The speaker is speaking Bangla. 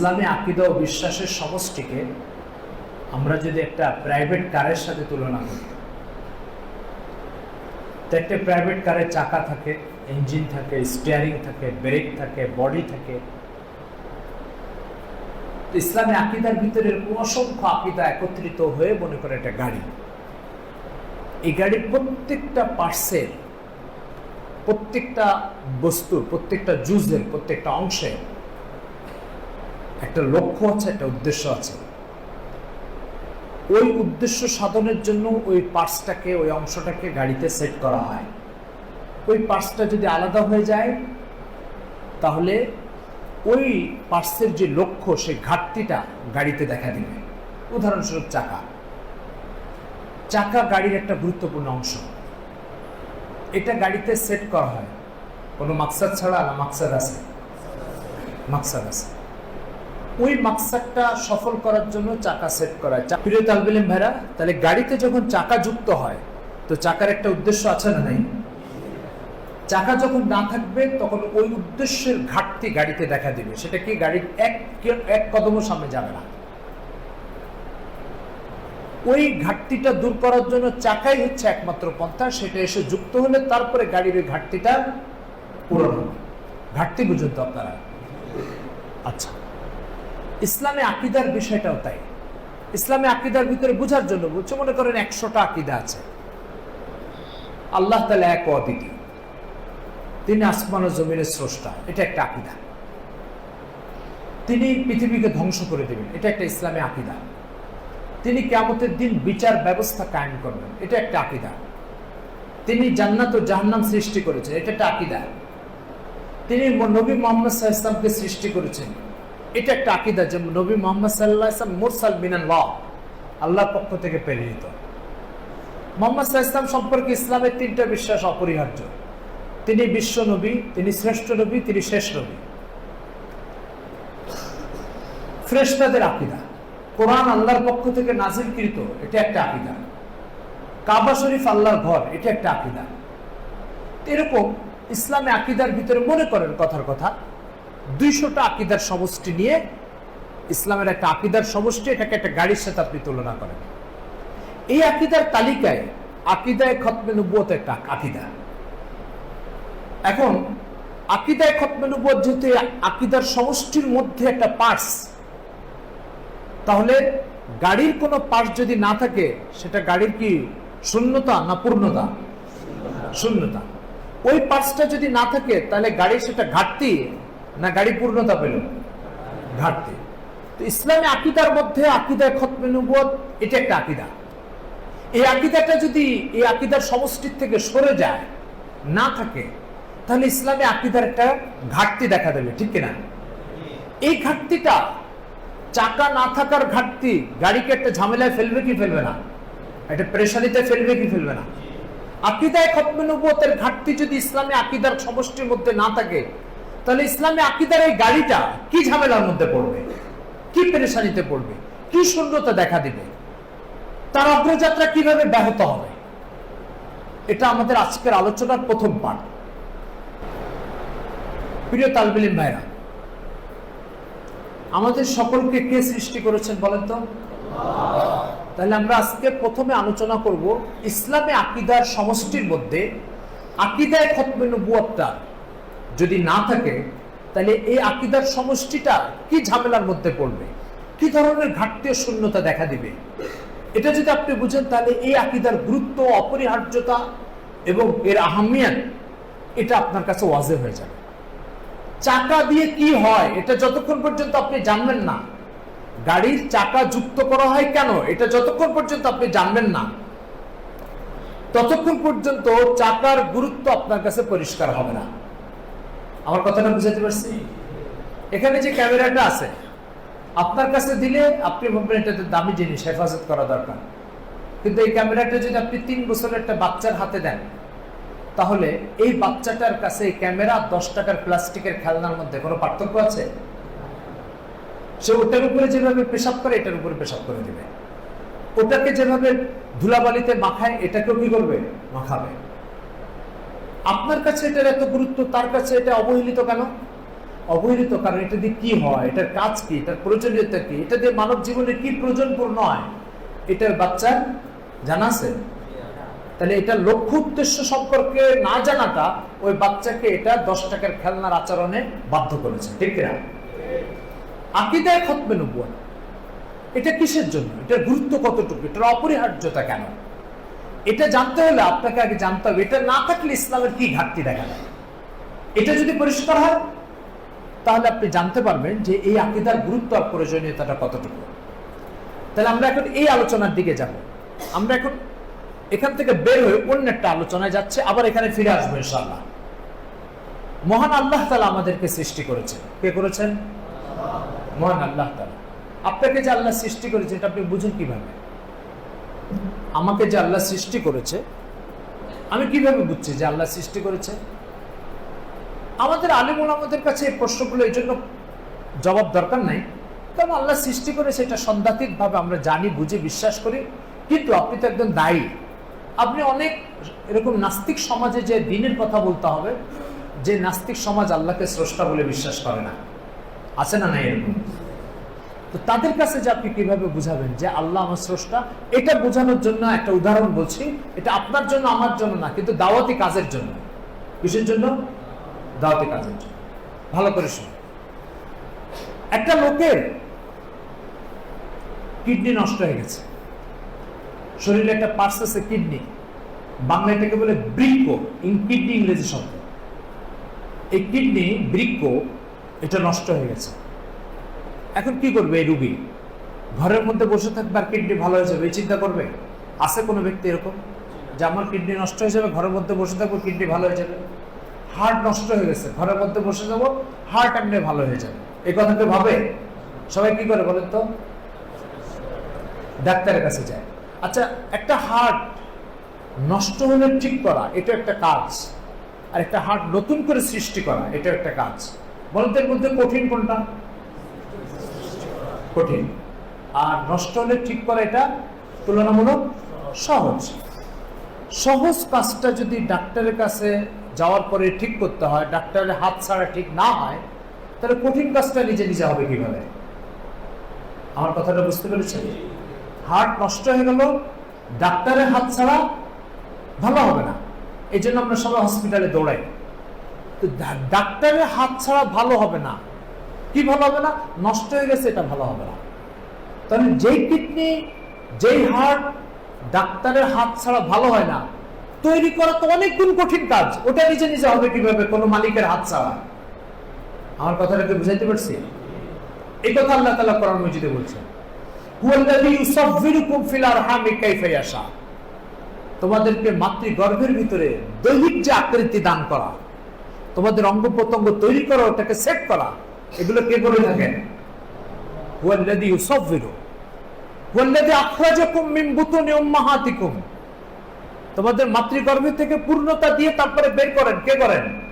ইসলামী আকিদা ও বিশ্বাসের সমষ্টিকে আমরা যদি একটা প্রাইভেট কারের সাথে তুলনা করি, তো একটা প্রাইভেট কারের চাকা থাকে ইঞ্জিন থাকে স্টিয়ারিং থাকে ব্রেক থাকে বডি থাকে ইসলামী আকিদার ভিতরে এরকম অসংখ্য আকিদা একত্রিত হয়ে মনে করে একটা গাড়ি। এই গাড়ির প্রত্যেকটা পার্সেল প্রত্যেকটা বস্তুর প্রত্যেকটা জুজের প্রত্যেকটা অংশে একটা লক্ষ্য আছে, একটা উদ্দেশ্য আছে। ওই উদ্দেশ্য সাধনের জন্য ওই পার্টসটাকে ওই অংশটাকে গাড়িতে সেট করা হয়। ওই পার্টসটা যদি আলাদা হয়ে যায়, তাহলে ওই পার্টসের যে লক্ষ্য, সেই ঘাটতিটা গাড়িতে দেখা দিবে। উদাহরণস্বরূপ চাকা। চাকা গাড়ির একটা গুরুত্বপূর্ণ অংশ। এটা গাড়িতে সেট করা হয়। কোনো মাকসাদ ছাড়া না মাকসাদ আছে? মাকসাদ আছে। ওই মাকসাদটা সফল করার জন্য চাকা সেট করা প্রিয় তালবিলিম ভাইরা, তাহলে গাড়িতে যখন চাকা যুক্ত হয়, তো চাকার একটা উদ্দেশ্য আছে না নাই? চাকা যখন না থাকবে, তখন ওই উদ্দেশ্যের ঘাটতি গাড়িতে দেখা দিবে। সেটা কি গাড়ির এক এক কদমও সামনে যাবে না? ওই ঘাটতিটা দূর করার জন্য চাকাই হচ্ছে একমাত্র পন্থা, সেটা এসে যুক্ত হলে তারপরে গাড়ির ওই ঘাটতিটা পূরণ হবে। ঘাটতি বুঝুন তো আপনারা। আচ্ছা। ইসলামে আকিদার বিষয়টাও তাই। ইসলামে আকিদার ভিতরে বোঝার জন্য বলছে, মনে করেন একশোটা আকিদা আছে। আল্লাহ তালা এক ও অদ্বিতীয় তিনি আসমান জমিনের স্রষ্টা, এটা একটা আকিদা। তিনি পৃথিবীকে ধ্বংস করে দেবেন, এটা একটা ইসলামী আকিদা। তিনি কেমতের দিন বিচার ব্যবস্থা কায়েম করবেন, এটা একটা আকিদা। তিনি জান্নাত ও জাহান্নাম সৃষ্টি করেছেন, এটা একটা আকিদা। তিনি নবী মোহাম্মদ সাহা ইসলামকে সৃষ্টি করেছেন এটা একটা আকিদা যে নবী মোহাম্মদ সাল্লাহ মুরসাল মিনান ওয়া আল্লাহর পক্ষ থেকে প্রেরিত। মোহাম্মদ সাহা সম্পর্কে ইসলামের তিনটা বিশ্বাস অপরিহার্য। তিনি বিশ্ব নবী, তিনি শ্রেষ্ঠ নবী, তিনি শেষ নবী। ফ্রেশতাদের আকিদা। কোরআন আল্লাহর পক্ষ থেকে নাজিলকৃত, এটা একটা আকিদা। কাবা শরীফ আল্লাহর ঘর, এটা একটা আকিদা। এরকম ইসলামে আকিদার ভিতরে মনে করেন কথার কথা দুইশোটা আকিদার সমষ্টি নিয়ে ইসলামের একটা আকিদার সমষ্টি, এটাকে একটা গাড়ির সাথে আপনি তুলনা করেন। এই আকিদার তালিকায় আকিদায় খতমে নব্বত একটা আকিদা। এখন, আকিদায় খতমে নব্বত যেহেতু আকিদার সমষ্টির মধ্যে একটা পার্স, তাহলে গাড়ির কোনো পার্স যদি না থাকে, সেটা গাড়ির কি শূন্যতা না পূর্ণতা? শূন্যতা। ওই পার্সটা যদি না থাকে, তাহলে গাড়ির সেটা ঘাটতি না গাড়ি পূর্ণতা পেল? ঘাটতি। তো ইসলামী আকিদার মধ্যে আকিদায় খতমে এটা একটা আকিদা। এই আকিদাটা যদি এই আকিদার সমষ্টির থেকে সরে যায়, না থাকে, তাহলে ইসলামী আকিদার একটা ঘাটতি দেখা দেবে, ঠিক কিনা? এই ঘাটতিটা চাকা না থাকার ঘাটতি, গাড়িকে একটা ঝামেলায় ফেলবে কি ফেলবে না? একটা প্রেশারিতে ফেলবে কি ফেলবে না? আকিদায় খতমে ঘাটতি যদি ইসলামী আকিদার সমষ্টির মধ্যে না থাকে তাহলে ইসলামী আকিদার এই গাড়িটা কি ঝামেলার মধ্যে পড়বে? কি পেরেশানিতে পড়বে? কি শূন্যতা দেখা দিবে? তার অগ্রযাত্রা কীভাবে ব্যাহত হবে? এটা আমাদের আজকের আলোচনার প্রথম পাঠ। প্রিয় তালবিলিম ভাইরা, আমাদের সকলকে কে সৃষ্টি করেছেন বলেন তো? তাহলে আমরা আজকে প্রথমে আলোচনা করব ইসলামে আকিদার সমষ্টির মধ্যে আকিদায় খতমে নবুয়তটা যদি না থাকে, তাহলে এই আকিদার সমষ্টিটা কি ঝামেলার মধ্যে পড়বে? কি ধরনের ঘাটতি শূন্যতা দেখা দিবে? এটা যদি আপনি বুঝেন, তাহলে এই আকিদার গুরুত্ব, অপরিহার্যতা এবং এর আহমিয়াত, এটা আপনার কাছে ওয়াজে হয়ে যাবে। চাকা দিয়ে কি হয়, এটা যতক্ষণ পর্যন্ত আপনি জানবেন না, গাড়ির চাকা যুক্ত করা হয় কেন, এটা যতক্ষণ পর্যন্ত আপনি জানবেন না, ততক্ষণ পর্যন্ত চাকার গুরুত্ব আপনার কাছে পরিষ্কার হবে না। আমার কথাটা বুঝাতে পারছি? এখানে যে ক্যামেরাটা আছে, আপনার কাছে দিলে আপনি ভাববেন এটা তো দামি জিনিস, হেফাজত করা দরকার। কিন্তু এই ক্যামেরাটা যদি আপনি তিন বছরের একটা বাচ্চার হাতে দেন, তাহলে এই বাচ্চাটার কাছে এই ক্যামেরা দশ টাকার প্লাস্টিকের খেলনার মধ্যে কোনো পার্থক্য আছে? সে ওটার উপরে যেভাবে পেশাব করে, এটার উপরে পেশাব করে দিবে। ওটাকে যেভাবে ধুলাবালিতে মাখায়, এটাকেও কি করবে? মাখাবে। আপনার কাছে এটার এত গুরুত্ব, তার কাছে এটা অবহেলিত কেন? অবহেলিত কারণ এটা দিয়ে কি হয়? এটার কাজ কি? এটার প্রয়োজনীয়তা কি? এটা দিয়ে মানব জীবনে কি প্রয়োজন পূর্ণ হয়? এটার বাচ্চার জানা আছে? তাহলে এটা লক্ষ্য উদ্দেশ্য সম্পর্কে না জানাটা ওই বাচ্চাকে এটা দশ টাকার খেলনার আচরণে বাধ্য করেছে। ঠিক না আকিদায় খতমে নব্বই এটা কিসের জন্য? এটার গুরুত্ব কতটুকু? এটার অপরিহার্যতা কেন? এটা জানতে হলে আপনাকে আগে জানতে হবে, এটা না থাকলে ইসলামের কি ঘাটতি দেখা যায়? এটা যদি পরিষ্কার হয়, তাহলে আপনি জানতে পারবেন যে এই আকিদার গুরুত্ব আর প্রয়োজনীয়তাটা কতটুকু। তাহলে আমরা এখন এই আলোচনার দিকে যাব। আমরা এখন এখান থেকে বের হয়ে অন্য একটা আলোচনায় যাচ্ছে, আবার এখানে ফিরে আসব ইনশাল্লাহ মহান আল্লাহ তালা আমাদেরকে সৃষ্টি করেছেন। কে করেছেন? মহান আল্লাহ তালা আপনাকে যে আল্লাহ সৃষ্টি করেছে এটা আপনি বুঝেন কীভাবে? আমাকে যে আল্লাহ সৃষ্টি করেছে, আমি কীভাবে বুঝছি যে আল্লাহ সৃষ্টি করেছে? আমাদের আলিমুল আমাদের কাছে এই প্রশ্নগুলো এই জন্য জবাব দরকার নাই। কারণ আল্লাহ সৃষ্টি করে সেটা সন্ধ্যাতীত ভাবে আমরা জানি, বুঝে, বিশ্বাস করি। কিন্তু আপনি তো একজন দায়ী। আপনি অনেক এরকম নাস্তিক সমাজে যে দিনের কথা বলতে হবে, যে নাস্তিক সমাজ আল্লাহকে স্রষ্টা বলে বিশ্বাস করে না। আছে না নাই এরকম? তো তাদের কাছে যে আপনি কীভাবে বুঝাবেন যে আল্লাহ আমার স্রষ্টা, এটা বোঝানোর জন্য একটা উদাহরণ বলছি, এটা আপনার জন্য, আমার জন্য না, কিন্তু দাওয়াতি কাজের জন্য। কিসের জন্য? দাওয়াতি কাজের জন্য। ভালো করে শুনুন। একটা লোকের কিডনি নষ্ট হয়ে গেছে। শরীরে একটা পার্স আছে কিডনি। বাংলা এটাকে বলে বৃক্ক কিডনি ইংরেজি শব্দ। এই কিডনি বৃক্ক এটা নষ্ট হয়ে গেছে। এখন কি করবে এই রুগী? ঘরের মধ্যে বসে থাকবে আর কিডনি ভালো হয়ে যাবে, এই চিন্তা করবে? আছে কোনো ব্যক্তি এরকম? যে আমার কিডনি নষ্ট হয়ে যাবে, ঘরের মধ্যে বসে থাকব, কিডনি ভালো হয়ে যাবে? হার্ট নষ্ট হয়ে গেছে, ঘরের মধ্যে বসে যাব হার্ট এমনি ভালো হয়ে যাবে। এই কথাটা ভাবে? সবাই কি করে বলেন তো? ডাক্তারের কাছে যায়। আচ্ছা একটা হার্ট নষ্ট হলে ঠিক করা এটা একটা কাজ। আর একটা হার্ট নতুন করে সৃষ্টি করা এটা একটা কাজ। এর মধ্যে কঠিন কোনটা? কঠিন। আর নষ্ট হলে ঠিক করা এটা তুলনামূলক সহজ। সহজ কাজটা যদি ডাক্তারের কাছে যাওয়ার পরে ঠিক করতে হয়, ডাক্তারের হাত ছাড়া ঠিক না হয়, তাহলে কঠিন কাজটা নিজে নিজে হবে কীভাবে? আমার কথাটা বুঝতে পেরেছেন? হার্ট নষ্ট হয়ে গেল, ডাক্তারের হাত ছাড়া ভালো হবে না। এই জন্য আমরা সবাই হসপিটালে দৌড়াই। তো ডাক্তারের হাত ছাড়া ভালো হবে না। কি ভালো হবে না? নষ্ট হয়ে গেছে, এটা ভালো হবে না। তাহলে যেই কিডনি, যেই হার্ট ডাক্তারের হাত ছাড়া ভালো হয় না, তৈরি করা তো অনেক কঠিন কাজ। ওটা নিজে নিজে হবে কীভাবে? কোনো মালিকের হাত ছাড়া। আমার কথাটাকে বুঝাইতে পারছি? এই কথা আল্লাহ তাআলা কোরআন মজিদে বলছেন। তোমাদেরকে মাতৃগর্ভের ভিতরে দৈহিক যে আকৃতি দান করা, তোমাদের অঙ্গ প্রত্যঙ্গ তৈরি করা, ওটাকে সেট করা এগুলো কে করে থাকেন? ওয়াল্লাদি ইউসাফফিরু ওয়াল্লাদি আখরাজাকুম মিন বুতুনি উম্মাহাতিকুম। তোমাদের মাতৃগর্ভ থেকে পূর্ণতা দিয়ে তারপরে বের করেন। কে করেন?